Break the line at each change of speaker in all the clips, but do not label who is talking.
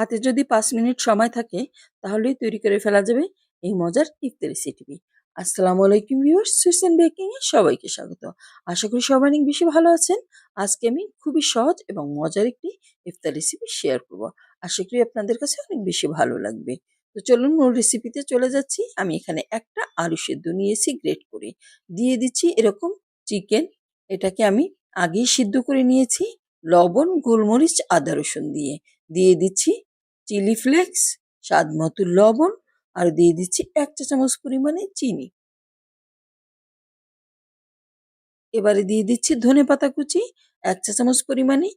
হাতে যদি পাঁচ মিনিট সময় থাকে, তাহলেই তৈরি করে ফেলা যাবে এই মজার ইফতার রেসিপি আসসালামু আলাইকুম ভিউয়ার্স সুইসেন বেকিং এ সবাইকে স্বাগত। আশা করি সবাই অনেক বেশি ভালো আছেন। আজকে আমি খুবই সহজ এবং মজার একটি ইফতার রেসিপি শেয়ার করব। আশা করি আপনাদের কাছে অনেক বেশি ভালো লাগবে। তো চলুন মূল রেসিপিতে চলে যাচ্ছি। আমি এখানে একটা আলু সেদ্ধ নিয়েছি গ্রেট করে। দিয়ে দিচ্ছি এরকম চিকেন এটাকে আমি আগেই সিদ্ধ করে নিয়েছি। লবণ, গোলমরিচ, আদা, রসুন দিয়ে। দিয়ে দিচ্ছি চিলি ফ্লেক্স স্বাদ মতো লবণ, আর দিয়ে দিচ্ছি এক চা চামচ পরিমাণে চিনি। এবারে দিয়ে দিচ্ছি ধনে পাতা কুচি, এক চা চামচ পরিমাণে।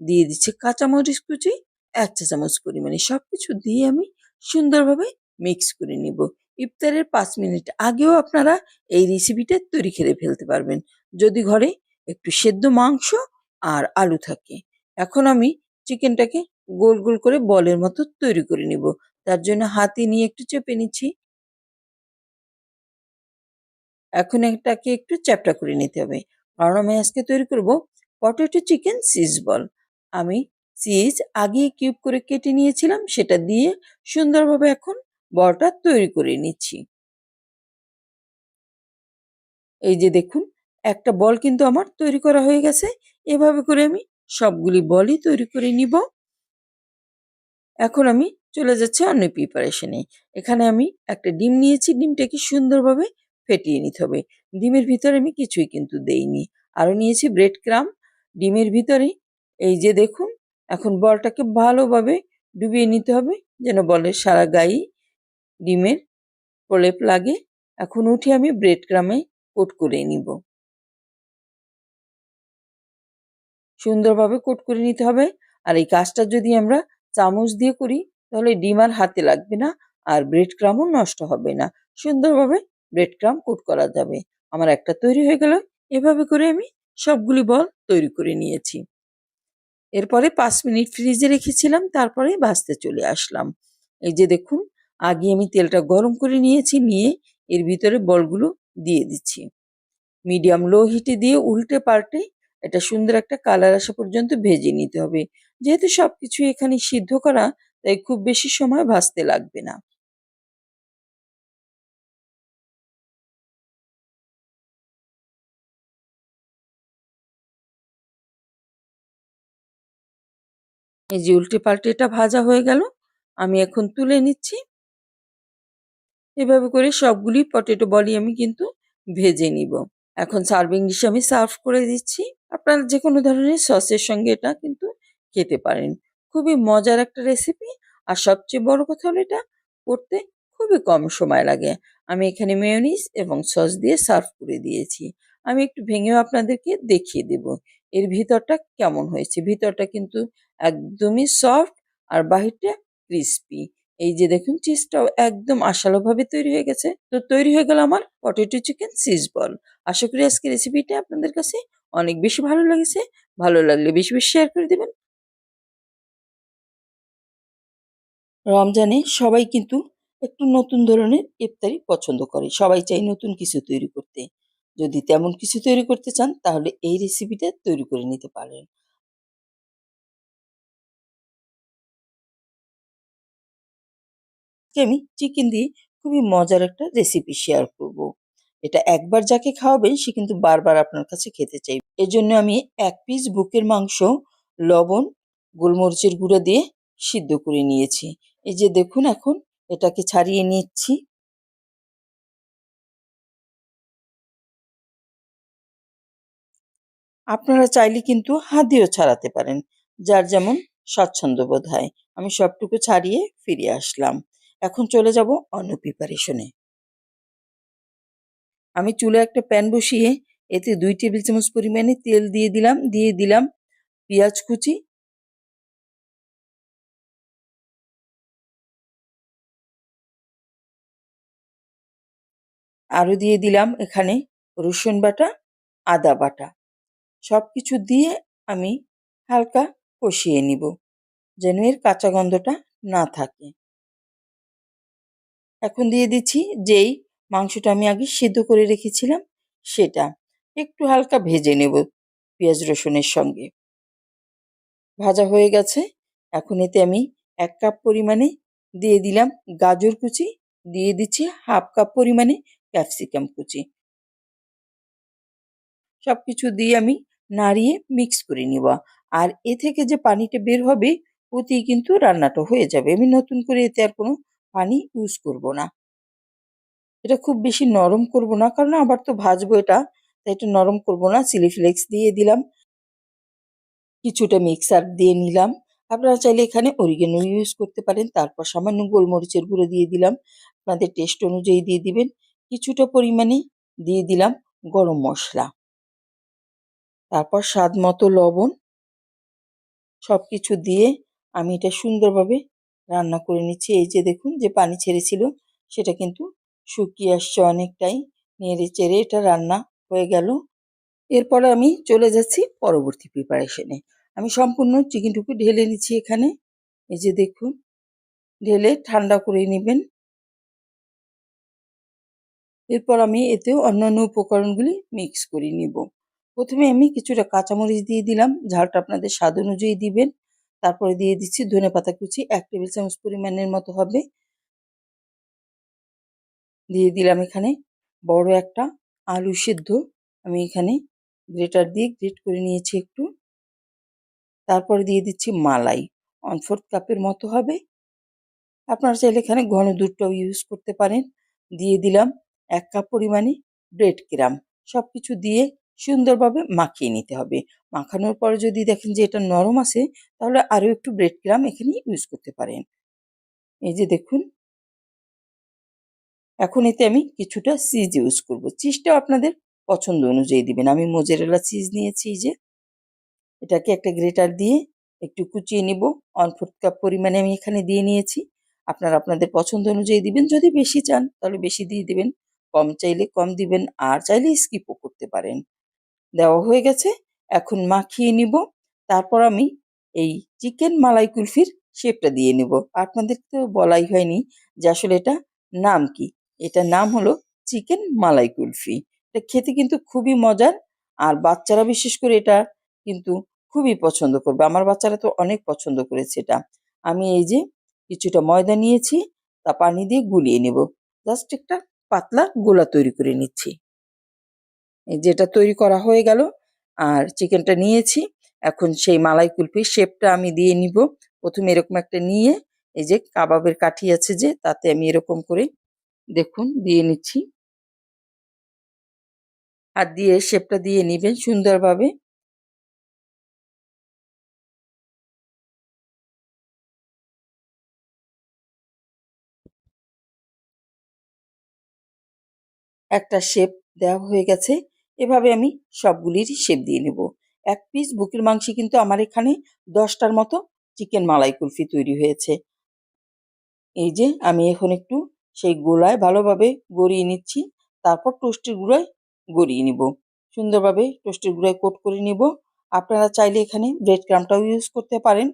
দিয়ে দিচ্ছি কাঁচামরিচ কুচি, এক চা চামচ পরিমাণে। সব কিছু দিয়ে আমি সুন্দরভাবে মিক্স করে নিব। ইফতারের পাঁচ মিনিট আগেও আপনারা এই রেসিপিটা তৈরি খেলে ফেলতে পারবেন। যদি ঘরে একটু সেদ্ধ মাংস আর আলু থাকে। এখন আমি চিকেনটাকে গোল গোল করে বলের মতো তৈরি করে নিব। তার জন্য হাতে নিয়ে একটু চেপে নিচ্ছি। এখন এটাকে একটু চ্যাপটা করে নিতে হবে। কারণ আমি আজকে তৈরি করব পটেটো চিকেন চিজ বল। আমি চিজ আগে কিউব করে কেটে নিয়েছিলাম, সেটা দিয়ে সুন্দরভাবে এখন বলটা তৈরি করে নিচ্ছি। এই যে দেখুন, একটা বল কিন্তু আমার তৈরি করা হয়ে গেছে। এভাবে করে আমি সবগুলি বলই তৈরি করে নিব। এখন আমি চলে যাচ্ছি অন্য প্রিপারেশনে এখানে আমি একটা ডিম নিয়েছি, ডিমটাকে সুন্দরভাবে ফেটিয়ে নিতে হবে। ডিমের ভিতরে আমি কিছুই কিন্তু দেইনি। আরও নিয়েছি ব্রেড ক্রাম ডিমের ভিতরে এই যে দেখুন, এখন বলটাকে ভালোভাবে ডুবিয়ে নিতে হবে যেন বলের সারা গায়ে ডিমের প্রলেপ লাগে। এখন উঠে আমি ব্রেড ক্রামে কোট করে নিব। সুন্দরভাবে কোট করে নিতে হবে। আর এই কাজটা যদি আমরা চামচ দিয়ে করি, তাহলে ডিম আর হাতে লাগবে না আর ব্রেড ক্রামও নষ্ট হবে না। সুন্দরভাবে ব্রেড ক্রাম কোট করা যাবে। আমার একটা তৈরি হয়ে গেল। এভাবে করে আমি সবগুলি বল তৈরি করে নিয়েছি। এরপরে পাঁচ মিনিট ফ্রিজে রেখেছিলাম, তারপরে ভাজতে চলে আসলাম। এই যে দেখুন, আগে আমি তেলটা গরম করে নিয়েছি, নিয়ে এর ভিতরে বলগুলো দিয়ে দিচ্ছি। মিডিয়াম লো হিটে দিয়ে উল্টে পাল্টে এটা সুন্দর একটা কালার আসা পর্যন্ত ভেজে নিতে হবে। যেহেতু সবকিছু এখানে সিদ্ধ করা, তাই খুব বেশি সময় ভাজতে লাগবে না। এই যে উল্টে পাল্টে এটা ভাজা হয়ে গেল, আমি এখন তুলে নিচ্ছি। এভাবে করে সবগুলি পটেটো বলি আমি কিন্তু ভেজে নিব। এখন সার্ভিং ডিশে আমি সার্ভ করে দিচ্ছি। আপনারা যে কোনো ধরনের সসের সঙ্গে এটা কিন্তু খেতে পারেন। খুবই মজার একটা রেসিপি আর সবচেয়ে বড় কথা হলো এটা, করতে খুবই কম সময় লাগে। আমি এখানে মেয়নিস এবং সস দিয়ে সার্ভ করে দিয়েছি। আমি একটু ভেঙেও আপনাদেরকে দেখিয়ে দেব। এর ভিতরটা কেমন হয়েছে? ভিতরটা কিন্তু একদমই সফট আর বাহিরটা ক্রিস্পি এই যে দেখুন চিজটাও একদম আশালোভাবে তৈরি হয়ে গেছে। তো তৈরি হয়ে গেল আমার পটেটো চিকেন চিজ বল আশা করি আজকে রেসিপিটা আপনাদের কাছে অনেক বেশি ভালো লেগেছে। ভালো লাগলে বেশি বেশি শেয়ার করে দেবেন। রমজানে সবাই কিন্তু একটু নতুন ধরনের ইফতারি পছন্দ করে। সবাই চাই নতুন কিছু তৈরি করতে। যদি তেমন কিছু তৈরি করতে চান, তাহলে এই রেসিপিটা তৈরি করে নিতে পারেন। আমি চিকেন দিয়ে খুবই মজার একটা রেসিপি শেয়ার করব। এটা একবার যাকে খাওয়াবেন, সে কিন্তু বারবার আপনার কাছে খেতে চাইবে। এজন্য আমি এক পিস বুকের মাংস, লবণ, গোলমরিচের গুঁড়ো দিয়ে সিদ্ধ করে নিয়েছি। এই যে দেখুন এখন, এটাকে ছাড়িয়ে নিচ্ছি। আপনারা চাইলে কিন্তু হাত দিয়েও ছাড়াতে পারেন, যার যেমন স্বাচ্ছন্দ্য বোধ হয়। আমি সবটুকু ছাড়িয়ে ফিরে আসলাম। এখন চলে যাব অন্য প্রিপারেশনে আমি চুলে একটা প্যান বসিয়ে, এতে দুই টেবিল চামচ পরিমাণে তেল দিয়ে দিলাম দিয়ে দিলাম পেঁয়াজ কুচি আরও দিয়ে দিলাম এখানে রসুন বাটা, আদা বাটা। সব কিছু দিয়ে আমি হালকা কষিয়ে নিব যেন এর কাঁচা গন্ধটা না থাকে। এখন দিয়ে দিচ্ছি যেই মাংসটা আমি আগে সিদ্ধ করে রেখেছিলাম সেটা। একটু হালকা ভেজে নেব পেঁয়াজ রসুনের সঙ্গে। ভাজা হয়ে গেছে। এখন এতে আমি এক কাপ পরিমাণে দিয়ে দিলাম গাজর কুচি। দিয়ে দিচ্ছি হাফ কাপ পরিমাণে ক্যাপসিকাম কুচি। সব কিছু দিয়ে আমি নাড়িয়ে মিক্স করে নিব। আর এ থেকে যে পানিটা বের হবে, ওতেই কিন্তু রান্নাটা হয়ে যাবে। আমি নতুন করে এতে আর কোনো পানি ইউজ করব না। এটা খুব বেশি নরম করব না, কারণ আবার তো ভাজবো এটা, তাই একটু নরম করব না। চিলি ফ্লেক্স দিয়ে দিলাম। কিছুটা মিক্সার দিয়ে নিলাম। আপনারা চাইলে এখানে অরিগেনো ইউজ করতে পারেন। তারপর সামান্য গোলমরিচের গুঁড়ো দিয়ে দিলাম। আপনাদের টেস্ট অনুযায়ী দিয়ে দিবেন। কিছুটা পরিমাণে দিয়ে দিলাম গরম মশলা। তারপর স্বাদ মতো লবণ। সব কিছু দিয়ে আমি এটা সুন্দরভাবে রান্না করে নিচ্ছি। এই যে দেখুন যে পানি ছেড়েছিল, সেটা কিন্তু শুকিয়ে আসছে অনেকটাই। নেড়ে চেড়ে এটা রান্না হয়ে গেল। এরপরে আমি চলে যাচ্ছি পরবর্তী প্রিপারেশনে আমি সম্পূর্ণ চিকেনটুকু ঢেলে নিচ্ছি এখানে। এই যে দেখুন, ঢেলে ঠান্ডা করে নেবেন। এরপর আমি এতেও অন্যান্য উপকরণগুলি মিক্স করে নিব। প্রথমে আমি কিছুটা কাঁচামরিচ দিয়ে দিলাম, ঝালটা আপনাদের স্বাদ অনুযায়ী দিবেন। তারপরে দিয়ে দিচ্ছি ধনে পাতা কুচি, এক টেবিল চামচ পরিমাণের মতো হবে। দিয়ে দিলাম এখানে বড় একটা আলু সেদ্ধ। আমি এখানে গ্রেটার দিয়ে গ্রেট করে নিয়েছি একটু। তারপরে দিয়ে দিচ্ছি মালাই ওয়ান ফোর্থ কাপের মতো হবে। আপনারা চাইলে এখানে ঘন দুধটাও ইউজ করতে পারেন। দিয়ে দিলাম এক কাপ পরিমাণে ব্রেড ক্রাম। সব কিছু দিয়ে সুন্দরভাবে মাখিয়ে নিতে হবে। মাখানোর পরে যদি দেখেন যে এটা নরম আছে, তাহলে আরও একটু ব্রেড ক্রাম এখানে ইউজ করতে পারেন। এই যে দেখুন। এখন এতে আমি কিছুটা চিজ ইউজ করব। চিজটাও আপনাদের পছন্দ অনুযায়ী দিবেন। আমি মোজারেলা চিজ নিয়েছি যে। এটাকে একটা গ্রেটার দিয়ে একটু কুচিয়ে নিব। ওয়ান ফোর্থ কাপ পরিমাণে আমি এখানে দিয়ে নিয়েছি। আপনারা আপনাদের পছন্দ অনুযায়ী দিবেন। যদি বেশি চান, তাহলে বেশি দিয়ে দিবেন। কম চাইলে কম দিবেন, আর চাইলে স্কিপও করতে পারেন। দেওয়া হয়ে গেছে, এখন মাখিয়ে নিব। তারপর আমি এই চিকেন মালাই কুলফির শেপটা দিয়ে নেব। আপনাদের তো বলাই হয়নি যে আসলে এটা নাম কি। এটা নাম হলো চিকেন মালাই কুলফি। এটা খেতে কিন্তু খুবই মজার, আর বাচ্চারা বিশেষ করে এটা কিন্তু খুবই পছন্দ করবে। আমার বাচ্চারা তো অনেক পছন্দ করেছে এটা। আমি এই যে কিছুটা ময়দা নিয়েছি, তা পানি দিয়ে গুলিয়ে নেব। জাস্ট একটা পাতলা গোলা তৈরি করে নিচ্ছি। যেটা তৈরি করা হয়ে গেল, আর চিকেনটা নিয়েছি। এখন সেই মালাই কুলফির শেপটা আমি দিয়ে নিব। প্রথমে এরকম একটা নিয়ে, এই যে কাবাবের কাঠি আছে যে, তাতে আমি এরকম করে দেখুন দিয়ে নিচ্ছি। আর দিয়ে শেপটা দিয়ে নিবেন সুন্দরভাবে। একটা শেপ দেওয়া হয়ে গেছে। এভাবে আমি সবগুলিরই শেপ দিয়ে নেব। এক পিস বুকের মাংসে কিন্তু আমার এখানে দশটার মতো চিকেন মালাই কুলফি তৈরি হয়েছে। এই যে আমি এখন একটু সেই গোলায় ভালোভাবে গড়িয়ে নিচ্ছি। তারপর টোস্টের গুঁড়োয় গড়িয়ে নিব। সুন্দরভাবে টোস্টের গুঁড়োয় কোট করে নিব। আপনারা চাইলে এখানে ব্রেড ক্রামটাও ইউজ করতে পারেন।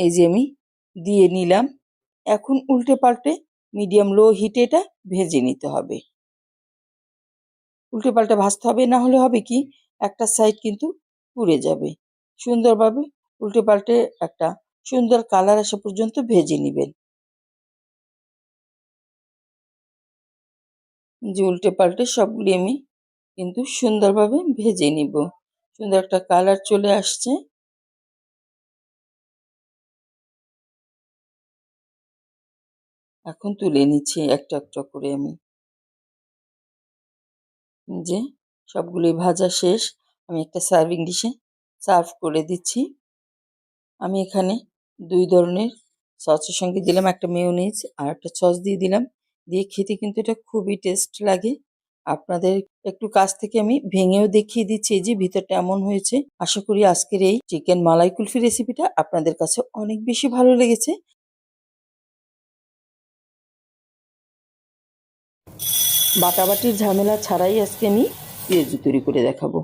এই যে আমি দিয়ে নিলাম। এখন উল্টে পাল্টে মিডিয়াম লো হিটে এটা ভেজে নিতে হবে। উল্টে পাল্টে ভাজতে হবে, না হলে হবে কি? একটা সাইড কিন্তু পুড়ে যাবে। সুন্দরভাবে উল্টে পাল্টে একটা সুন্দর কালার আসা পর্যন্ত ভেজে নেবেন। যে উল্টে পাল্টে সবগুলি আমি কিন্তু সুন্দরভাবে ভেজে নিব। সুন্দর একটা কালার চলে আসছে। এখন তুলে নিচ্ছি একটা একটা করে আমি। যে সবগুলোই ভাজা শেষ, আমি একটা সার্ভিং ডিশে সার্ভ করে দিচ্ছি। আমি এখানে দুই ধরনের সসের সঙ্গে দিলাম, একটা মেয়োনিজ আর একটা সস দিয়ে দিলাম। দিয়ে খেতে কিন্তু এটা খুবই টেস্ট লাগে। আপনাদের একটু কাছ থেকে আমি ভেঙেও দেখিয়ে দিচ্ছি যে ভিতরটা এমন হয়েছে। আশা করি আজকের এই চিকেন মালাই কুলফি রেসিপিটা আপনাদের কাছে অনেক বেশি ভালো লেগেছে। বাটাবাটির ঝামেলা ছাড়াই আজকে আমি পেঁয়াজু তৈরি করে দেখাবো।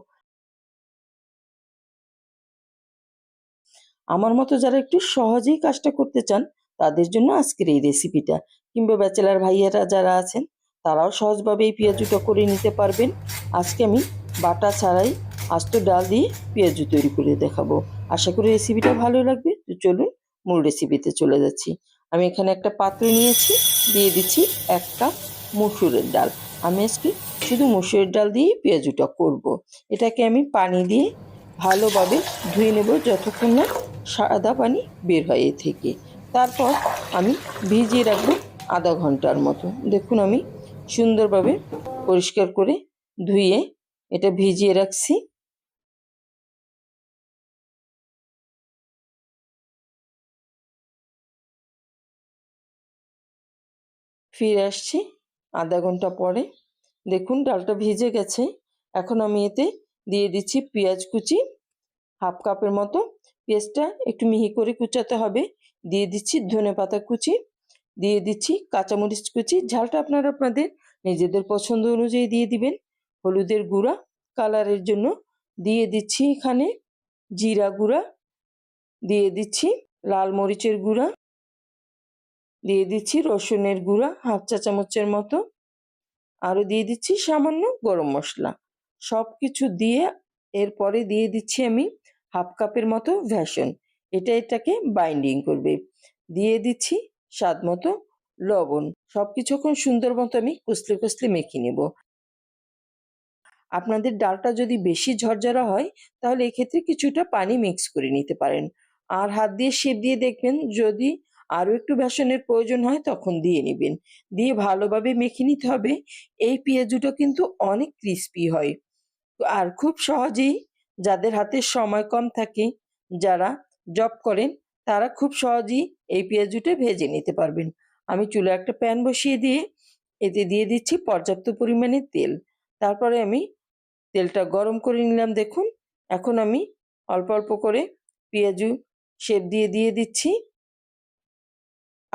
আমার মতো যারা একটু সহজেই কাজটা করতে চান, তাদের জন্য আজকের এই রেসিপিটা কিংবা ব্যাচেলার ভাইয়েরা যারা আছেন, তারাও সহজভাবে এই পেঁয়াজুটা করে নিতে পারবেন। আজকে আমি বাটা ছাড়াই আস্ত ডাল দিয়ে পেঁয়াজু তৈরি করে দেখাবো। আশা করি রেসিপিটা ভালো লাগবে। তো চলুন মূল রেসিপিতে চলে যাচ্ছি। আমি এখানে একটা পাত্র নিয়েছি, দিয়ে দিচ্ছি এক কাপ মুসুরের ডাল। আমি আজকে শুধু মুসুরের ডাল দিয়েই পেঁয়াজুটা করব। এটাকে আমি পানি দিয়ে ভালোভাবে ধুয়ে নেব যতক্ষণ না সাদা পানি বের হয় থেকে। তারপর আমি ভিজিয়ে রাখব আধা ঘণ্টার মতো। দেখুন আমি সুন্দরভাবে পরিষ্কার করে ধুয়ে এটা ভিজিয়ে রাখছি। ফিরে আসছি। আধা ঘণ্টা পরে। দেখুন, ডালটা ভিজে গেছে। এখন আমি এতে দিয়ে দিচ্ছি পেঁয়াজ কুচি, হাফ কাপের মতো। পেঁয়াজটা একটু মিহি করে কুচাতে হবে। দিয়ে দিচ্ছি ধনে পাতা কুচি, দিয়ে দিচ্ছি কাঁচামরিচ কুচি। ঝালটা আপনারা আপনাদের নিজেদের পছন্দ অনুযায়ী দিয়ে দিবেন। হলুদের গুঁড়া, কালারের জন্য দিয়ে দিচ্ছি এখানে জিরা গুঁড়া, দিয়ে দিচ্ছি লাল মরিচের গুঁড়া। দিয়ে দিচ্ছি রসুনের গুঁড়া হাফ চা চামচের মতো। আরও দিয়ে দিচ্ছি সামান্য গরম মশলা। সব কিছু দিয়ে এরপরে দিয়ে দিচ্ছি আমি হাফ কাপের মতো ভ্যাসন এটা এটাকে বাইন্ডিং করবে। দিয়ে দিচ্ছি স্বাদ মতো লবণ। সব কিছু এখন সুন্দর মতো আমি কষলে কষলে মেখে নেব। আপনাদের ডালটা যদি বেশি ঝরঝরা হয়, তাহলে এক্ষেত্রে কিছুটা পানি মিক্স করে নিতে পারেন। আর হাত দিয়ে শেপ দিয়ে দেখবেন যদি আরও একটু বেসনের প্রয়োজন হয় তখন দিয়ে নেবেন। দিয়ে ভালোভাবে মেখে নিতে হবে। এই পেঁয়াজুটা কিন্তু অনেক ক্রিস্পি হয়। আর খুব সহজেই যাদের হাতে সময় কম থাকে, যারা জব করেন, তারা খুব সহজেই এই পেঁয়াজুটা ভেজে নিতে পারবেন। আমি চুলে একটা প্যান বসিয়ে দিয়ে, এতে দিয়ে দিচ্ছি পর্যাপ্ত পরিমাণে তেল। তারপরে আমি তেলটা গরম করে নিলাম দেখুন। এখন আমি অল্প অল্প করে পেঁয়াজু শেপ দিয়ে দিয়ে দিচ্ছি।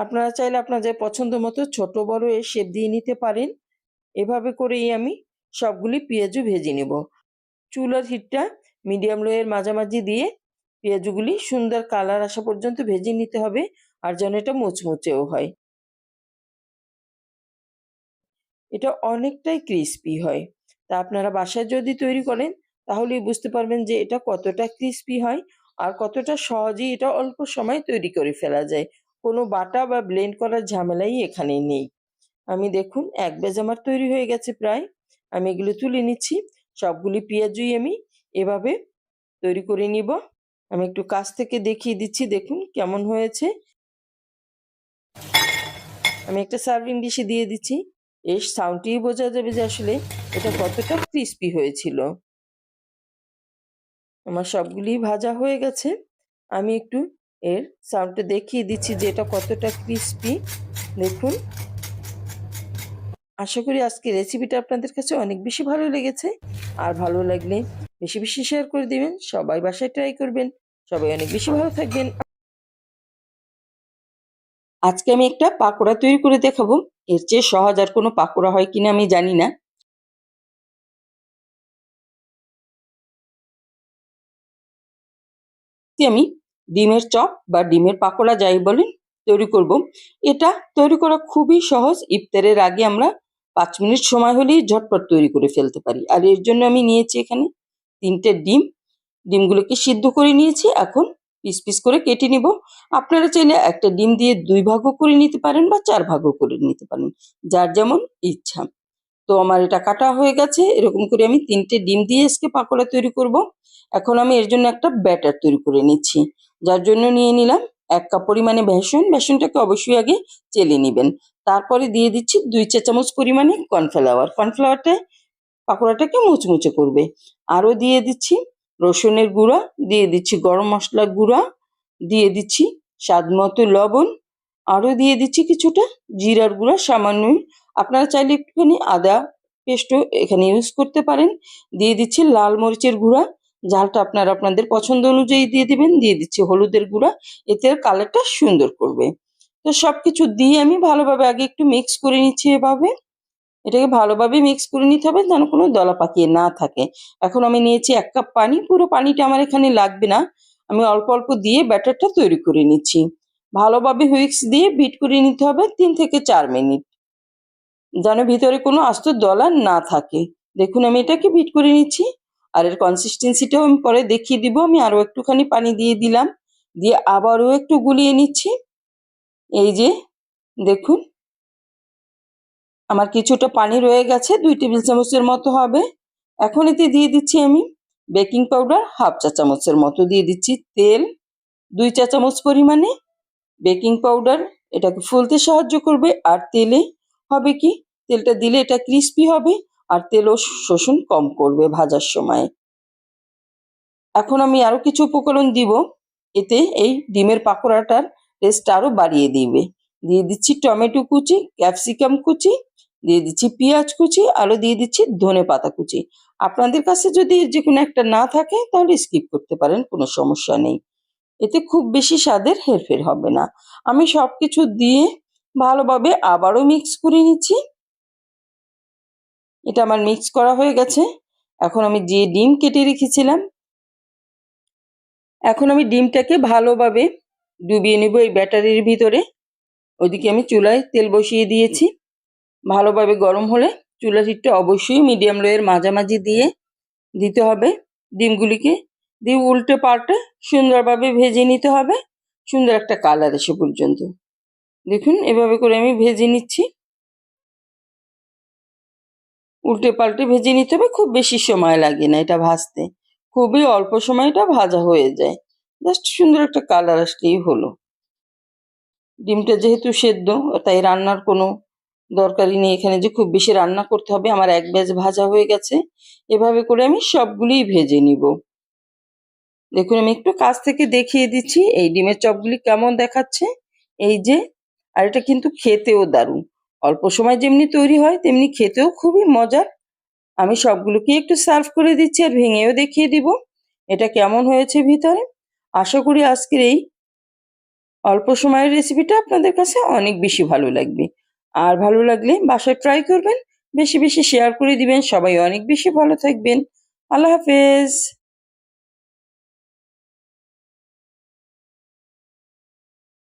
আপনারা চাইলে আপনাদের পছন্দ মতো ছোট, বড় এ শেপ দিয়ে নিতে পারেন। এভাবে করেই আমি সবগুলি পেঁয়াজু ভেজে নেব। চুলার হিটটা মিডিয়াম লোয়ের মাঝামাঝি দিয়ে পেঁয়াজগুলি সুন্দর কালার আসা পর্যন্ত ভেজে নিতে হবে আর যেন এটা মুচমুচেও হয়। এটা অনেকটাই ক্রিস্পি হয়। তা আপনারা বাসায় যদি তৈরি করেন, তাহলেই বুঝতে পারবেন যে এটা কতটা ক্রিস্পি হয় আর কতটা সহজেই এটা অল্প সময় তৈরি করে ফেলা যায়। কোনো বাটা বা ব্লেন্ড করার ঝামেলাই এখানে নেই। আমি দেখুন, এক বেজ আমার তৈরি হয়ে গেছে প্রায়। আমি এগুলো তুলে নিচ্ছি, সবগুলি পেঁয়াজুই আমি এভাবে তৈরি করে নিব। আমি একটু কাছ থেকে দেখিয়ে দিচ্ছি, দেখুন কেমন হয়েছে। আমি একটা সার্ভিং ডিশে দিয়ে দিচ্ছি। এর সাউন্ডটিই বোঝা যাবে যে আসলে এটা কতটা ক্রিস্পি হয়েছিল। আমার সবগুলি ভাজা হয়ে গেছে। আমি একটু এর সাউন্ডটা দেখিয়ে দিচ্ছি যে এটা কতটা ক্রিস্পি দেখুন। আশা করি আজকে রেসিপিটা আপনাদের কাছে অনেক বেশি ভালো লেগেছে। আর ভালো লাগলে বেশি বেশি শেয়ার করে দিবেন। সবাই বাসায় ট্রাই করবেন। সবাই অনেক বেশি ভালো থাকবেন। আজকে আমি একটা পাকোড়া তৈরি করে দেখাবো। এর চেয়ে সহজ আর কোনো পাকোড়া হয় কিনা আমি জানি না। আমি ডিমের চপ বা ডিমের পাকোড়া যাই বলেন তৈরি করব। এটা তৈরি করা খুবই সহজ। ইফতারের আগে আমরা পাঁচ মিনিট সময় হলেই ঝটপট তৈরি করে ফেলতে পারি। আর এর জন্য আমি নিয়েছি এখানে তিনটে ডিম। ডিমগুলোকে সিদ্ধ করে নিয়েছি। এখন পিস পিস করে কেটে নিব। আপনারা চাইলে একটা ডিম দিয়ে দুই ভাগও করে নিতে পারেন বা চার ভাগও করে নিতে পারেন। যার যেমন ইচ্ছা। তো আমার এটা কাটা হয়ে গেছে। এরকম করে আমি তিনটে ডিম দিয়ে আজকে পাকোড়া তৈরি করব। এখন আমি এর জন্য একটা ব্যাটার তৈরি করে নিচ্ছি। যার জন্য নিয়ে নিলাম এক কাপ পরিমাণে বেসন। বেসনটাকে অবশ্যই আগে চেলে নেবেন। তারপরে দিয়ে দিচ্ছি দুই চা চামচ পরিমাণে কর্নফ্লাওয়ার। কর্নফ্লাওয়ারটা পাকোড়াটাকে মুচমুচে করবে। আরও দিয়ে দিচ্ছি রসুনের গুঁড়া, দিয়ে দিচ্ছি গরম মশলার গুঁড়া, দিয়ে দিচ্ছি স্বাদ মতো লবণ। আরও দিয়ে দিচ্ছি কিছুটা জিরার গুঁড়া, সামান্যই আপনারা চাইলে একটুখানি আদা পেস্টও এখানে ইউজ করতে পারেন। দিয়ে দিচ্ছি লাল মরিচের গুঁড়া। ঝালটা আপনারা আপনাদের পছন্দ অনুযায়ী দিয়ে দিবেন। দিয়ে দিচ্ছি হলুদের গুঁড়া। এতে কালারটা সুন্দর করবে। তো সব কিছু দিয়ে আমি ভালোভাবে আগে একটু মিক্স করে নিচ্ছি এভাবে। এটাকে ভালোভাবে মিক্স করে নিতে হবে যেন কোনো দলা পাকিয়ে না থাকে। এখন আমি নিয়েছি এক কাপ পানি। পুরো পানিটা আমার এখানে লাগবে না। আমি অল্প অল্প দিয়ে ব্যাটারটা তৈরি করে নিচ্ছি। ভালোভাবে হুইক্স দিয়ে বিট করে নিতে হবে তিন থেকে চার মিনিট। যেন ভিতরে কোনো আস্ত দলা না থাকে। দেখুন, আমি এটাকে বিট করে নিচ্ছি। আর এর কনসিস্টেন্সিটাও আমি পরে দেখিয়ে দিব। আমি আরও একটুখানি পানি দিয়ে দিলাম। দিয়ে আবারও একটু গুলিয়ে নিচ্ছি। এই যে, দেখুন। আমার কিছুটা পানি রয়ে গেছে। দুই টেবিল চামচের মতো হবে। এখন এতে দিয়ে দিচ্ছি আমি বেকিং পাউডার হাফ চা চামচের মতো দিয়ে দিচ্ছি তেল। দুই চা চামচ পরিমাণে বেকিং পাউডার এটাকে ফুলতে সাহায্য করবে। আর তেলে হবে কি? তেলটা দিলে এটা ক্রিস্পি হবে আর তেলও শোষণ কম করবে ভাজার সময়। এখন আমি আরও কিছু উপকরণ দিব। এতে এই ডিমের পাকোড়াটার টেস্ট আরও বাড়িয়ে দিবে। দিয়ে দিচ্ছি টমেটো কুচি ক্যাপসিকাম কুচি, দিয়ে দিচ্ছি পেঁয়াজ কুচি আরও দিয়ে দিচ্ছি ধনে পাতা কুচি। আপনাদের কাছে যদি যে কোনো একটা না থাকে, তাহলে স্কিপ করতে পারেন, কোনো সমস্যা নেই। এতে খুব বেশি স্বাদের হেরফের হবে না। আমি সব কিছু দিয়ে ভালোভাবে আবারও মিক্স করে নিচ্ছি। এটা আমার মিক্স করা হয়ে গেছে। এখন আমি যে ডিম কেটে রেখেছিলাম, এখন আমি ডিমটাকে ভালোভাবে ডুবিয়ে নেব এই ব্যাটারির ভিতরে। ওইদিকে আমি চুলায় তেল বসিয়ে দিয়েছি। ভালোভাবে গরম হলে চুলার হিটটা অবশ্যই মিডিয়াম লোয়ের মাঝামাঝি দিয়ে দিতে হবে। ডিমগুলিকে দিয়ে উল্টে পাল্টে সুন্দরভাবে ভেজে নিতে হবে। সুন্দর একটা কালার এসে পর্যন্ত। দেখুন, এভাবে করে আমি ভেজে নিচ্ছি। উল্টে পাল্টে ভেজে নিতে হবে, খুব বেশি সময় লাগে না এটা ভাজতে। খুবই অল্প সময় এটা ভাজা হয়ে যায়। জাস্ট সুন্দর একটা কালার আসলেই হলো। ডিমটা যেহেতু সেদ্ধ, তাই রান্নার কোনো দরকারই নেই। এখানে যে খুব বেশি রান্না করতে হবে, আমার এক ব্যাচ ভাজা হয়ে গেছে। এভাবে করে আমি সবগুলিই ভেজে নিব। দেখুন, আমি একটু কাছ থেকে দেখিয়ে দিচ্ছি, এই ডিমের চপগুলি কেমন দেখাচ্ছে। এই যে আর এটা কিন্তু খেতেও দারুণ। অল্প সময় যেমনি তৈরি হয়, তেমনি খেতেও খুবই মজার। আমি সবগুলোকে একটু সার্ভ করে দিচ্ছি আর ভেঙেও দেখিয়ে দিব এটা কেমন হয়েছে ভিতরে। আশা করি আজকের এই অল্প সময়ের রেসিপিটা আপনাদের কাছে অনেক বেশি ভালো লাগবে। আর ভালো লাগলে বাসায় ট্রাই করবেন, বেশি বেশি শেয়ার করে দিবেন। সবাই অনেক বেশি ভালো থাকবেন। আল্লাহ হাফেজ।